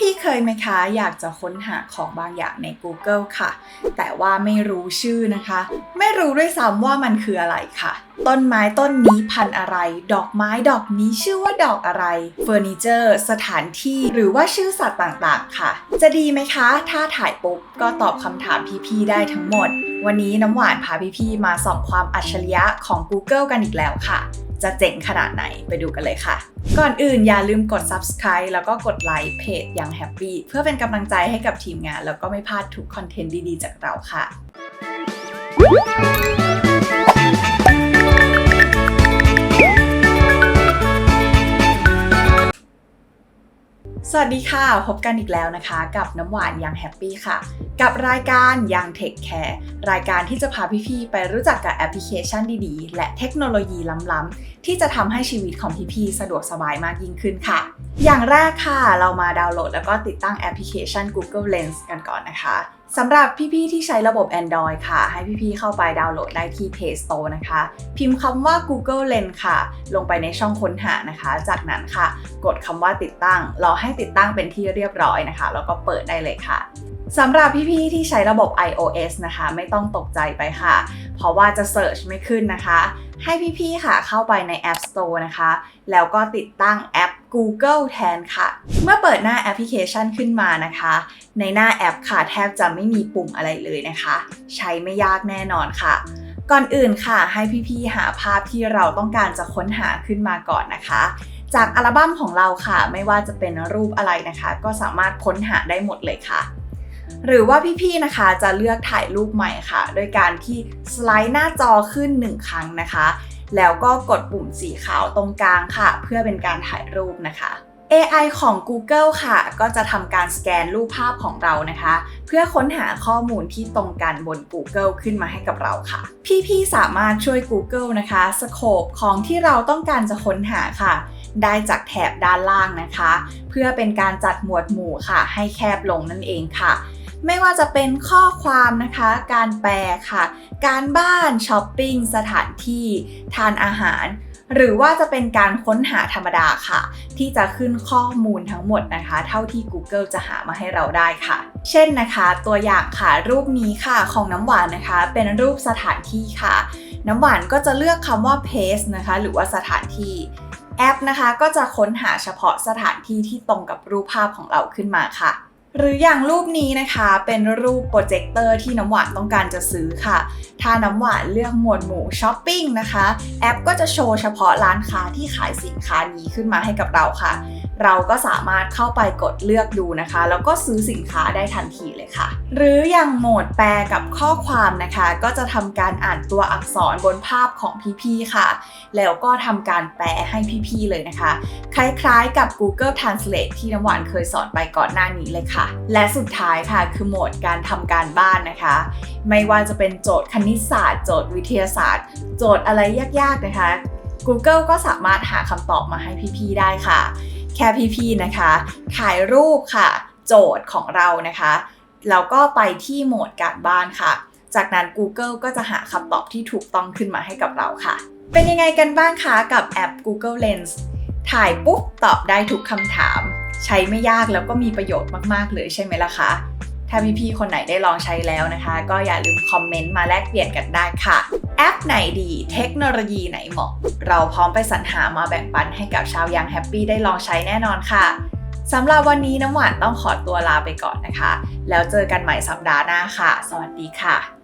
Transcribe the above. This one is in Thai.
พี่ๆเคยไหมคะ อยากจะค้นหาของบางอย่างใน Google ค่ะ แต่ว่าไม่รู้ชื่อนะคะ ไม่รู้ด้วยซ้ำว่ามันคืออะไรค่ะ ต้นไม้ต้นนี้พันอะไร ดอกไม้ดอกนี้ชื่อว่าดอกอะไรเฟอร์นิเจอร์สถานที่หรือว่าชื่อสัตว์ต่างๆ ค่ะ จะดีไหมคะ ถ้าถ่ายปุ๊บก็ตอบคำถามพี่ๆได้ทั้งหมด วันนี้น้ำหวานพาพี่ๆมาส่องความอัจฉริยะของ Google กันอีกแล้วค่ะ จะเจ๋งขนาดไหนไปดูกันเลยค่ะ ก่อนอื่นอย่าลืมกด subscribe แล้วก็กดไลค์เพจยังแฮปปี้เพื่อเป็นกำลังใจให้กับทีมงาน แล้วก็ไม่พลาดทุกคอนเทนต์ดีๆ จากเราค่ะ สวัสดีค่ะ พบกันอีกแล้วนะคะ กับน้ำหวานยังแฮปปี้ค่ะ กับรายการยังเทคแคร์รายการที่จะพาพี่ๆไปรู้จักกับแอปพลิเคชันดีๆ และเทคโนโลยีล้ำๆที่จะทำให้ชีวิตของพี่ๆสะดวกสบายมากยิ่งขึ้นค่ะ อย่างแรกค่ะ เรามาดาวน์โหลดแล้วก็ติดตั้งแอปพลิเคชัน Google Lens กันก่อนนะคะสำหรับพี่ๆที่ใช้ระบบ Android ค่ะ ให้พี่ๆเข้าไปดาวน์โหลดได้ที่ Play Store นะคะ พิมพ์คำว่า Google Lens ค่ะ ลงไปในช่องค้นหานะคะ จากนั้นค่ะ กดคำว่าติดตั้ง รอให้ติดตั้งเป็นที่เรียบร้อยนะคะ แล้วก็เปิดได้เลยค่ะสำหรับพี่ๆที่ใช้ระบบ iOS นะคะ ไม่ต้องตกใจไปค่ะ เพราะว่าจะ Search ไม่ขึ้นนะคะ ให้พี่ๆค่ะเข้าไปใน App Store นะคะ แล้วก็ติดตั้งแอป Google แทนค่ะ เมื่อเปิดหน้าแอปพลิเคชันขึ้นมานะคะ ในหน้าแอปค่ะแทบจะไม่มีปุ่มอะไรเลยนะคะ ใช้ไม่ยากแน่นอนค่ะ ก่อนอื่นค่ะ ให้พี่ๆหาภาพที่เราต้องการจะค้นหาขึ้นมาก่อนนะคะ จากอัลบั้มของเราค่ะ ไม่ว่าจะเป็นรูปอะไรนะคะ ก็สามารถค้นหาได้หมดเลยค่ะหรือว่าพี่ๆ นะคะจะเลือกถ่ายรูปใหม่ค่ะ โดยการที่สไลด์หน้าจอขึ้น 1 ครั้งนะคะ แล้วก็กดปุ่มสีขาวตรงกลางค่ะ เพื่อเป็นการถ่ายรูปนะคะ AI ของ Google ค่ะ ก็จะทำการสแกนรูปภาพของเรานะคะ เพื่อค้นหาข้อมูลที่ตรงกันบน Google ขึ้นมาให้กับเราค่ะ พี่ๆ สามารถช่วย Google นะคะสโคปของที่เราต้องการจะค้นหาค่ะ ได้จากแถบด้านล่างนะคะ เพื่อเป็นการจัดหมวดหมู่ค่ะ ให้แคบลงนั่นเองค่ะ ไม่ว่าจะเป็นข้อความนะคะ การแปลค่ะ การบ้านช้อปปิ้งสถานที่ ทานอาหาร หรือว่าจะเป็นการค้นหาธรรมดาค่ะ ที่จะขึ้นข้อมูลทั้งหมดนะคะ เท่าที่ Google จะหามาให้เราได้ค่ะ เช่นนะคะ ตัวอย่างค่ะรูปนี้ค่ะของน้ำหวานนะคะ เป็นรูปสถานที่ค่ะ น้ำหวานก็จะเลือกคำว่า place นะคะ หรือว่าสถานที่แอปนะคะก็จะค้นหาเฉพาะสถานที่ที่ตรงกับรูปภาพของเราขึ้นมาค่ะ หรืออย่างรูปนี้นะคะเป็นรูปโปรเจคเตอร์ที่น้ำหวานต้องการจะซื้อค่ะ ถ้าน้ำหวานเลือกหมวดหมู่ช้อปปิ้งนะคะ แอปก็จะโชว์เฉพาะร้านค้าที่ขายสินค้านี้ขึ้นมาให้กับเราค่ะ เราก็สามารถเข้าไปกดเลือกดูนะคะ แล้วก็ซื้อสินค้าได้ทันทีเลยค่ะ หรืออย่างโหมดแปลกับข้อความนะคะ ก็จะทำการอ่านตัวอักษรบนภาพของพี่ๆค่ะ แล้วก็ทำการแปลให้พี่ๆเลยนะคะ คล้ายๆกับ Google Translate ที่น้ำหวานเคยสอนไปก่อนหน้านี้เลยค่ะ และสุดท้ายค่ะคือโหมดการทำการบ้านนะคะ ไม่ว่าจะเป็นโจทย์คณิตศาสตร์ โจทย์วิทยาศาสตร์ โจทย์อะไรยากๆนะคะ Google ก็สามารถหาคำตอบมาให้พี่ๆได้ค่ะ แค่พี่ๆนะคะ ถ่ายรูปค่ะ โจทย์ของเรานะคะ แล้วก็ไปที่โหมดการบ้านค่ะ จากนั้น Google ก็จะหาคำตอบที่ถูกต้องขึ้นมาให้กับเราค่ะ เป็นยังไงกันบ้างคะกับแอป Google Lens ถ่ายปุ๊บตอบได้ทุกคำถาม ใช้ไม่ยากแล้วก็มีประโยชน์มากๆเลยใช่ไหมล่ะคะถ้าพี่ๆคนไหนได้ลองใช้แล้วนะคะ ก็อย่าลืมคอมเมนต์มาแลกเปลี่ยนกันได้ค่ะ แอปไหนดีเทคโนโลยีไหนเหมาะ เราพร้อมไปสรรหามาแบ่งปันให้กับชาวยังแฮปปี้ได้ลองใช้แน่นอนค่ะ สำหรับวันนี้น้ำหวานต้องขอตัวลาไปก่อนนะคะ แล้วเจอกันใหม่สัปดาห์หน้าค่ะ สวัสดีค่ะ